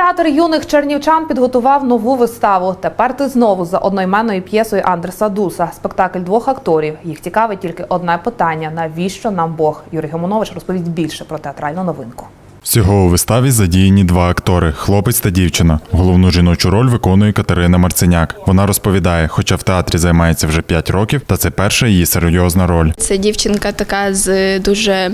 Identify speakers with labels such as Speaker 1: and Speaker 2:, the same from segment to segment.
Speaker 1: Театр юних чернівчан підготував нову виставу. Тепер ти знову за одноіменною п'єсою Андреса Дуса. Спектакль двох акторів. Їх цікавить тільки одне питання: навіщо нам Бог? Юрій Гомонович розповість більше про театральну новинку.
Speaker 2: Всього у виставі задіяні два актори хлопець та дівчина. Головну жіночу роль виконує Катерина Марценяк. Вона розповідає, хоча в театрі займається вже 5 років, та це перша її серйозна роль.
Speaker 3: Це дівчинка така з дуже.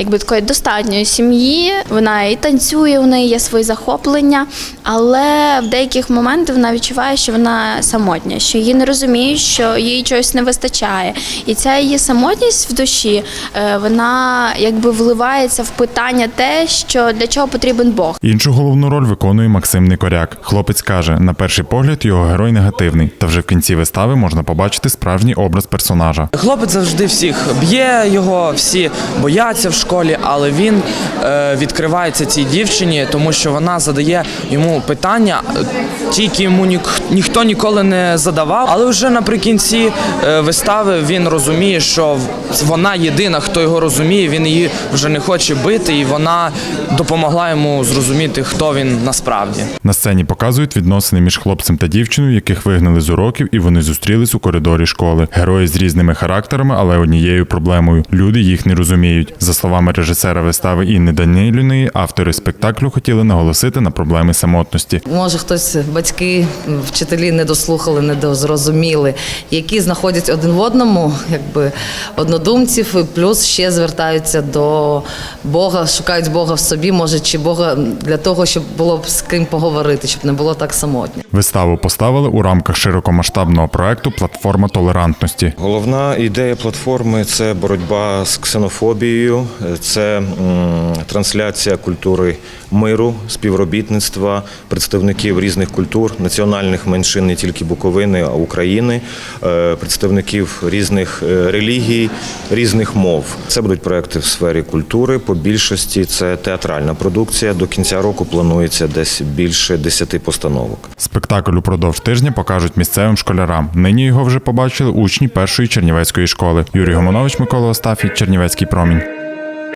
Speaker 3: Якби такої достатньої сім'ї, вона і танцює, у неї є свої захоплення, але в деяких моментах вона відчуває, що вона самотня, що її не розуміють, що їй чогось не вистачає. І ця її самотність в душі, е, вона якби вливається в питання те, що для чого потрібен Бог.
Speaker 2: Іншу головну роль виконує Максим Никоряк. Хлопець каже, на перший погляд його герой негативний, та вже в кінці вистави можна побачити справжній образ персонажа.
Speaker 4: Хлопець завжди всіх б'є його, всі бояться в школі, але він е, відкривається цій дівчині, тому що вона задає йому питання, е, ті, які йому нік- ніхто ніколи не задавав. Але вже наприкінці е, вистави він розуміє, що вона єдина, хто його розуміє. Він її вже не хоче бити, і вона допомогла йому зрозуміти, хто він насправді.
Speaker 2: На сцені показують відносини між хлопцем та дівчиною, яких вигнали з уроків, і вони зустрілись у коридорі школи. Герої з різними характерами, але однією проблемою. Люди їх не розуміють. За словами режисера вистави Інни Данилюної, автори спектаклю хотіли наголосити на проблеми самотності.
Speaker 5: Може, хтось батьки, вчителі не дослухали, не дозрозуміли, які знаходять один в одному, якби однодумців, і плюс ще звертаються до Бога, шукають Бога в собі, може, чи Бога для того, щоб було б з ким поговорити, щоб не було так самотньо.
Speaker 2: Виставу поставили у рамках широкомасштабного проекту Платформа толерантності.
Speaker 6: Головна ідея платформи це боротьба з ксенофобією, це трансляція культури миру, співробітництва представників різних культур, національних меншин не тільки Буковини, а України, е, представників різних е, релігій, різних мов. Це будуть проекти в сфері культури. По більшості це театральна продукція. До кінця року планується десь більше 10 постановок.
Speaker 2: Спектакль упродовж тижня покажуть місцевим школярам. Нині його вже побачили учні першої чернівецької школи. Юрій Гомонович, Микола Остафій, Чернівецький промінь.